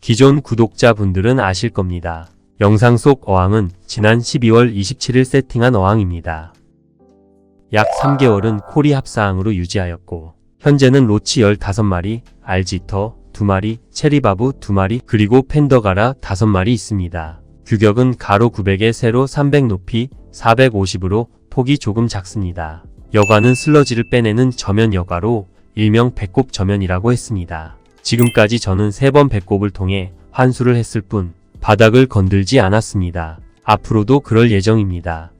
기존 구독자분들은 아실 겁니다. 영상 속 어항은 지난 12월 27일 세팅한 어항입니다. 약 3개월은 코리 합사항으로 유지하였고 현재는 로치 15마리, 알지터 2마리, 체리바브 2마리, 그리고 팬더가라 5마리 있습니다. 규격은 가로 900에 세로 300 높이 450으로 폭이 조금 작습니다. 여과는 슬러지를 빼내는 저면 여과로 일명 배꼽 저면이라고 했습니다. 지금까지 저는 3번 배꼽을 통해 환수를 했을 뿐 바닥을 건들지 않았습니다. 앞으로도 그럴 예정입니다.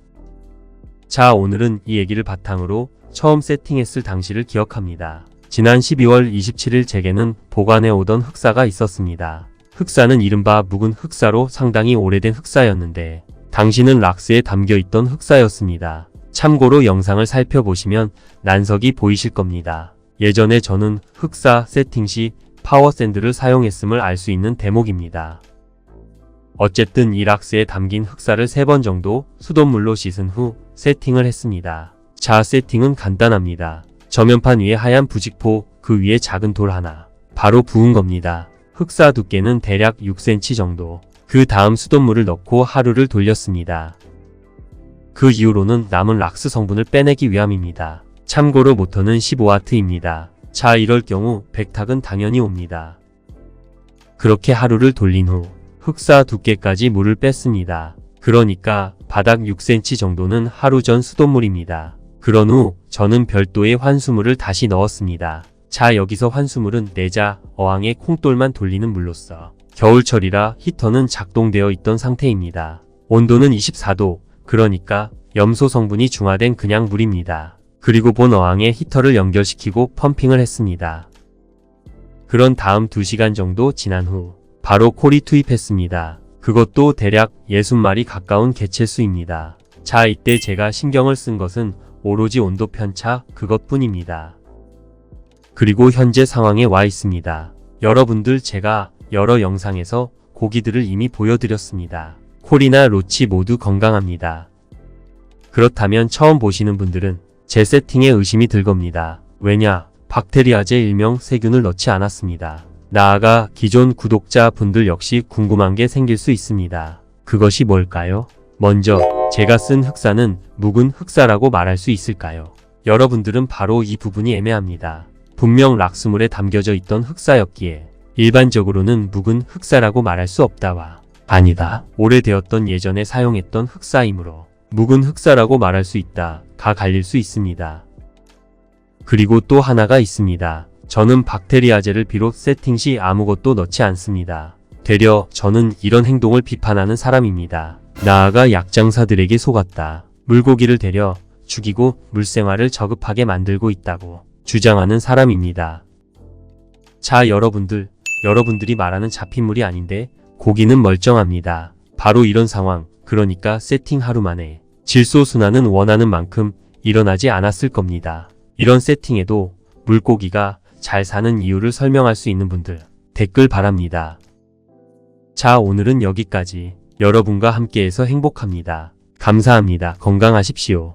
자, 오늘은 이 얘기를 바탕으로 처음 세팅했을 당시를 기억합니다. 지난 12월 27일 제게는 보관해 오던 흑사가 있었습니다. 흑사는 이른바 묵은 흑사로 상당히 오래된 흑사였는데 당시는 락스에 담겨 있던 흑사였습니다. 참고로 영상을 살펴보시면 난석이 보이실 겁니다. 예전에 저는 흑사 세팅 시 파워샌드를 사용했음을 알 수 있는 대목입니다. 어쨌든 이 락스에 담긴 흑사를 3번 정도 수돗물로 씻은 후 세팅을 했습니다. 자, 세팅은 간단합니다. 저면판 위에 하얀 부직포, 그 위에 작은 돌 하나. 바로 부은 겁니다. 흑사 두께는 대략 6cm 정도. 그 다음 수돗물을 넣고 하루를 돌렸습니다. 그 이후로는 남은 락스 성분을 빼내기 위함입니다. 참고로 모터는 15W입니다. 자, 이럴 경우 백탁은 당연히 옵니다. 그렇게 하루를 돌린 후 흑사 두께까지 물을 뺐습니다. 그러니까 바닥 6cm 정도는 하루 전 수돗물입니다. 그런 후 저는 별도의 환수물을 다시 넣었습니다. 자 여기서 환수물은 내자 어항의 콩돌만 돌리는 물로써 겨울철이라 히터는 작동되어 있던 상태입니다. 온도는 24도 그러니까 염소 성분이 중화된 그냥 물입니다. 그리고 본 어항에 히터를 연결시키고 펌핑을 했습니다. 그런 다음 2시간 정도 지난 후 바로 콜이 투입했습니다. 그것도 대략 60마리 가까운 개체수입니다. 자 이때 제가 신경을 쓴 것은 오로지 온도 편차 그것뿐입니다. 그리고 현재 상황에 와 있습니다. 여러분들 제가 여러 영상에서 고기들을 이미 보여드렸습니다. 콜이나 로치 모두 건강합니다. 그렇다면 처음 보시는 분들은 제 세팅에 의심이 들 겁니다. 왜냐? 박테리아제 일명 세균을 넣지 않았습니다. 나아가 기존 구독자 분들 역시 궁금한 게 생길 수 있습니다. 그것이 뭘까요? 먼저 제가 쓴 흑사는 묵은 흑사라고 말할 수 있을까요? 여러분들은 바로 이 부분이 애매합니다. 분명 락스물에 담겨져 있던 흑사였기에 일반적으로는 묵은 흑사라고 말할 수 없다와 아니다. 오래되었던 예전에 사용했던 흑사이므로 묵은 흑사라고 말할 수 있다. 가 갈릴 수 있습니다. 그리고 또 하나가 있습니다. 저는 박테리아제를 비롯 세팅 시 아무것도 넣지 않습니다. 되려 저는 이런 행동을 비판하는 사람입니다. 나아가 약장사들에게 속았다. 물고기를 데려 죽이고 물생활을 저급하게 만들고 있다고 주장하는 사람입니다. 자, 여러분들, 여러분들이 말하는 잡힌물이 아닌데 고기는 멀쩡합니다. 바로 이런 상황, 그러니까 세팅 하루 만에 질소순환은 원하는 만큼 일어나지 않았을 겁니다. 이런 세팅에도 물고기가 잘 사는 이유를 설명할 수 있는 분들 댓글 바랍니다. 자 오늘은 여기까지 여러분과 함께해서 행복합니다. 감사합니다. 건강하십시오.